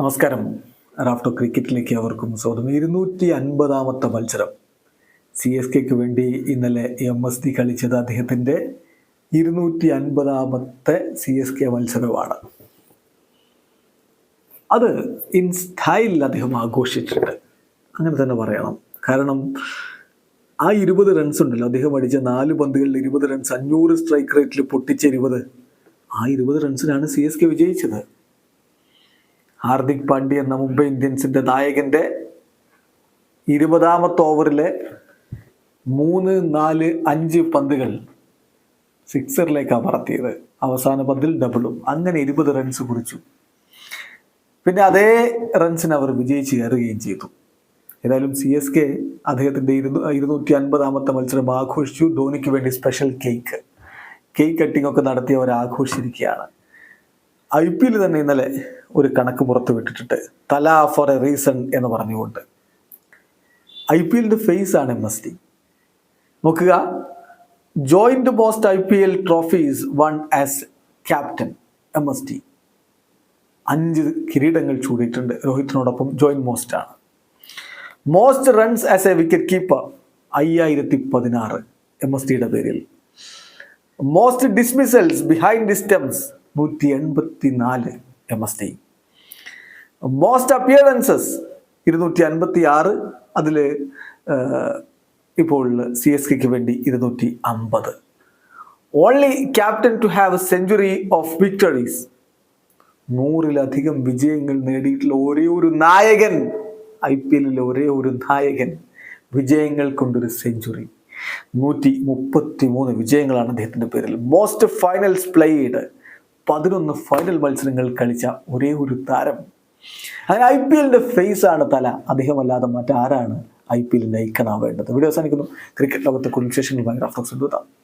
നമസ്കാരം. റാഫ്റ്റോ ക്രിക്കറ്റിലേക്ക് അവർക്കും സ്വാഗതം. ഇരുന്നൂറ്റി അൻപതാമത്തെ മത്സരം. സി എസ് കെക്ക് വേണ്ടി ഇന്നലെ എം എസ് ഡി കളിച്ചത് അദ്ദേഹത്തിന്റെ ഇരുന്നൂറ്റി അൻപതാമത്തെ സി എസ് കെ മത്സരമാണ്. അത് ഇൻ സ്റ്റൈലിൽ അദ്ദേഹം ആഘോഷിച്ചിട്ടുണ്ട്. അങ്ങനെ തന്നെ പറയണം. കാരണം ആ ഇരുപത് റൺസ് ഉണ്ടല്ലോ. അദ്ദേഹം അടിച്ച നാല് പന്തുകളിൽ ഇരുപത് റൺസ് അഞ്ഞൂറ് സ്ട്രൈക്ക് റേറ്റിൽ പൊട്ടിച്ച ഇരുപത്. ആ ഇരുപത് റൺസിനാണ് സി എസ് കെ വിജയിച്ചത്. ഹാർദിക് പാണ്ഡ്യ എന്ന മുംബൈ ഇന്ത്യൻസിന്റെ നായകന്റെ ഇരുപതാമത്തെ ഓവറിലെ മൂന്ന് നാല് അഞ്ച് പന്തുകൾ സിക്സറിലേക്കാണ് പറത്തിയത്. അവസാന പന്തിൽ ഡബിളും അങ്ങനെ ഇരുപത് റൺസ് കുറിച്ചു. പിന്നെ അതേ റൺസിന് അവർ വിജയിച്ച് കയറുകയും ചെയ്തു. ഏതായാലും സി എസ് കെ അദ്ദേഹത്തിന്റെ ഇരുന്നൂ ഇരുന്നൂറ്റി അൻപതാമത്തെ മത്സരം ആഘോഷിച്ചു. ധോണിക്ക് വേണ്ടി സ്പെഷ്യൽ കേക്ക് കേക്ക് കട്ടിംഗ് ഒക്കെ നടത്തി അവർ ആഘോഷിച്ചിരിക്കുകയാണ്. ഐ പി എൽ തന്നെ ഇന്നലെ ഒരു കണക്ക് പുറത്തു വിട്ടിട്ടുണ്ട്. തല ഫോർ എ റീസൺ എന്ന് പറഞ്ഞുകൊണ്ട്. ഐ പി എല്ലിന്റെ ഫേസ് ആണ് എം എസ് ഡി നോക്കുക joint most I P L trophies one as captain M S D അഞ്ച് കിരീടങ്ങൾ ചൂടിയിട്ടുണ്ട് രോഹിത്തിനോടൊപ്പം ജോയിന്റ് മോസ്റ്റ് ആണ്. Most runs as a wicket keeper അയ്യായിരത്തി പതിനാറ് എം എസ് ഡിയുടെ പേരിൽ. മോസ്റ്റ് ഡിസ്മിസൽസ് ബിഹൈൻഡ് ഡിസ്റ്റംസ് നൂറ്റി എൺപത്തി നാല് M S T most appearances ഇരുന്നൂറ്റി അൻപത്തി ആറ് അതിൽ ഇപ്പോൾ സി എസ് കെക്ക് വേണ്ടി ഇരുന്നൂറ്റി അമ്പത് only captain to have a century of victories നൂറിലധികം വിജയങ്ങൾ നേടിയിട്ടുള്ള ഒരേ ഒരു നായകൻ ഐ പി എല്ലിലെ ഒരേ ഒരു നായകൻ വിജയങ്ങൾ കൊണ്ടൊരു സെഞ്ചുറി നൂറ്റി മുപ്പത്തി മൂന്ന് വിജയങ്ങളാണ് അദ്ദേഹത്തിന്റെ പേരിൽ. മോസ്റ്റ് ഫൈനൽസ് പ്ലേഡ് പതിനൊന്ന് ഫൈനൽ മത്സരങ്ങൾ കളിച്ച ഒരേ ഒരു താരം. അങ്ങനെ ഐ പി എല്ലിന്റെ ഫേസ് ആണ് തല. അദ്ദേഹമല്ലാതെ മറ്റാരാണ് ഐ പി എല്ലിന്റെ ഐക്കനാവേണ്ടത് വീഡിയോ അവസാനിക്കുന്നു. ക്രിക്കറ്റ് ലോകത്തെ കുറിച്ച് റഫ്ലക്സ് എടുത്താം